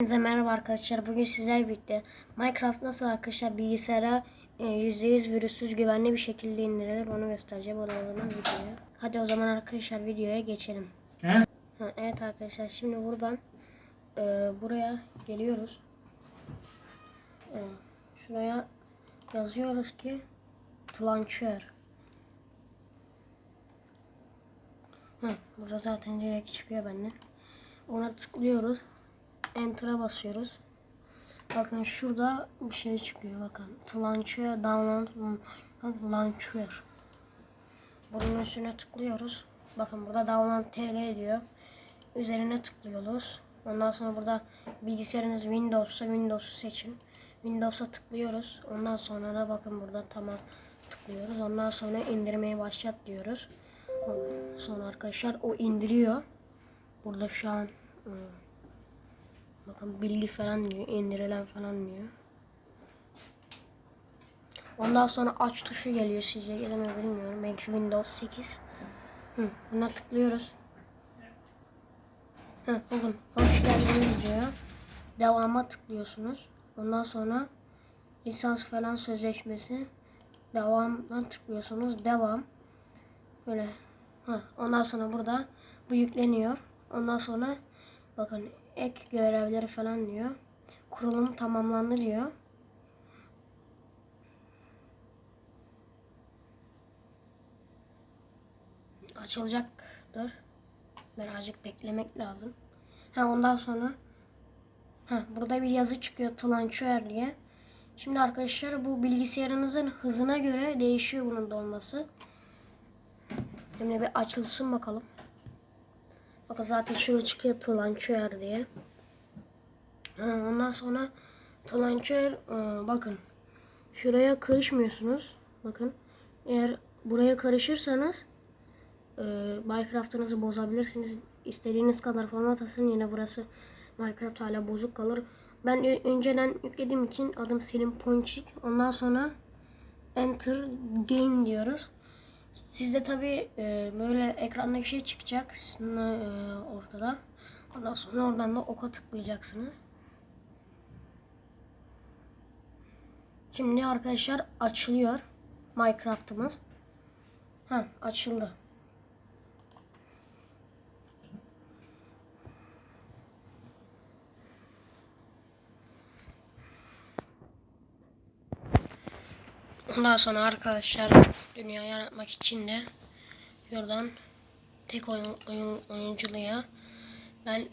Hepinize merhaba arkadaşlar. Bugün sizlerle birlikte Minecraft nasıl arkadaşlar bilgisayara e, %100 virüsüz güvenli bir şekilde indirilir onu göstereceğim. O da o zaman videoya. Hadi o zaman arkadaşlar videoya geçelim. He? Ha, evet arkadaşlar şimdi buradan e, buraya geliyoruz. E, şuraya yazıyoruz ki Launcher. Hı, burada zaten direkt çıkıyor benden. Ona tıklıyoruz. Enter'a basıyoruz. Bakın şurada bir şey çıkıyor. Bakın. Launcher, download, launcher. Bunun üstüne tıklıyoruz. Bakın burada download TL diyor. Üzerine tıklıyoruz. Ondan sonra burada bilgisayarınız Windows'sa Windows'u seçin. Windows'a tıklıyoruz. Ondan sonra da bakın burada tamam tıklıyoruz. Ondan sonra indirmeye başlat diyoruz. Sonra arkadaşlar o indiriyor. Burada şu an ıı, bakın bilgi falan diyor. indirilen falan diyor. Ondan sonra aç tuşu geliyor size gelir mi bilmiyorum. Belki Windows 8. Hı, buna tıklıyoruz. Hı, bakın hoş geldiniz diyor. Devama tıklıyorsunuz. Ondan sonra lisans falan sözleşmesi devamdan tıklıyorsunuz. Devam. Böyle. Ha, ondan sonra burada bu yükleniyor. Ondan sonra bakın ek görevleri falan diyor. Kurulum tamamlandı diyor. Açılacaktır. Birazcık beklemek lazım. Ha ondan sonra ha burada bir yazı çıkıyor Tlançer diye. Şimdi arkadaşlar bu bilgisayarınızın hızına göre değişiyor bunun dolması. Şimdi bir açılsın bakalım. Bakın zaten şurada çıkıyor Tlançer diye. Ondan sonra Tlançer bakın şuraya karışmıyorsunuz. Bakın eğer buraya karışırsanız e, Minecraft'ınızı bozabilirsiniz. İstediğiniz kadar format atın yine burası Minecraft hala bozuk kalır. Ben önceden yüklediğim için adım Selim Ponçik. Ondan sonra Enter Game diyoruz. Sizde tabi böyle ekranda bir şey çıkacak e, ortada. Ondan sonra oradan da oka tıklayacaksınız. Şimdi arkadaşlar açılıyor Minecraft'ımız. Ha açıldı. Ondan sonra arkadaşlar dünya yaratmak için de şuradan tek oyun, oyun oyunculuğa ben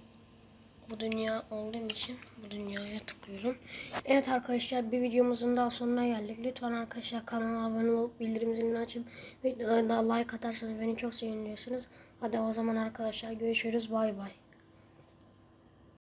bu dünya olduğum için bu dünyaya tıklıyorum. Evet arkadaşlar bir videomuzun daha sonuna geldik. Lütfen arkadaşlar kanala abone olup bildirim zilini açıp videolara da like atarsanız beni çok seviniyorsunuz. Hadi o zaman arkadaşlar görüşürüz. Bay bay.